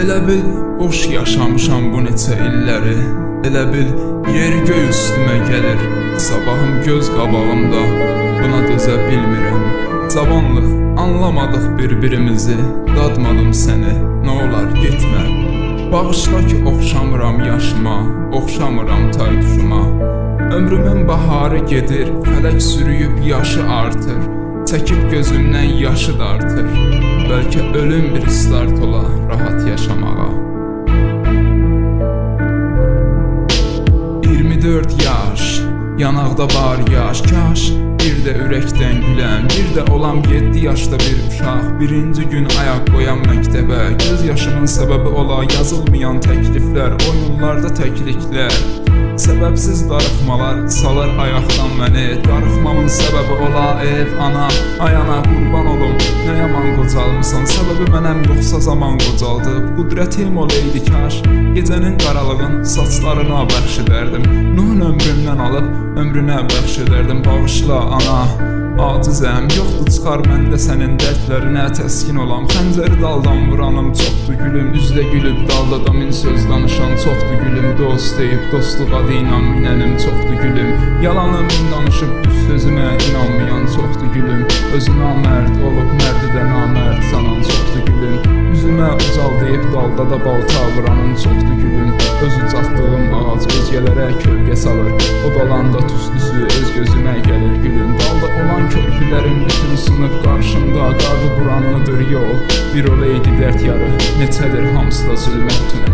Elə bil boş yaşamışam bu neçə illəri. Elə bil yer göy üstümə gəlir. Sabahım göz qabağımda Buna dözə bilmirəm. Cavanlıq anlamadıq bir-birimizi. Dadmadım səni nə olar getmə. Bağışla ki oxşamıram yaşıma Oxşamıram tayduşuma Ömrümün baharı gedir Fələk sürüyüb yaşı artır. Çəkib gözümdən yaşı dartır Bəlkə ölüm bir start ola rahat yaşamağa. 24 yaş Yanaqda var yaş kaş. Bir də ürəkdən gülən Bir də olam 7 yaşda bir uşaq Birinci gün ayaq qoyan məktəbə Göz yaşımın səbəbi ola yazılmayan təkliflər Oyunlarda təkliklər Səbəbsiz darıxmalar salır ayaqdan məni. Darıxmamın səbəbi ola ev, ana, ayana qurban olum. Nə yaman qocalmısan, səbəbi mənəm yoxsa zaman qocaldıb. Qudrətim olaydı kaş, gecənin qaralığın saçlarına bəxş edərdim. Nuhun ömründən alıb ömrünə bəxş edərdim. Bağışla ana, acizəm Yoxdur çıxar məndə sənin dərdlərinə təskin olam Xəncəri daldan vuranım çoxdur gülüm Üzdə gülüb dalda da min söz danışan çoxdur gülüm Dost deyib dostluğa deyinən minənim çoxdur gülüm. Yalanı min danışıb düz sözümə inanmayan çoxdur gülüm. Özünə mərd olub mərdi də namərd sanan çoxdur gülüm. Üzümə ucal deyib dalda da balta vuranın çoxdur gülüm. Öz ucaltdığım ağac özgələrə kölgə salır O balanda tüstüsü öz gözümə gəlir gülüm. Dalda olan körpülərin bütün sınıb qarşımda Qarlı buranlıdır yol. Bir olaydı dərd yarı. Neçədir hamısı da zülmət tünəli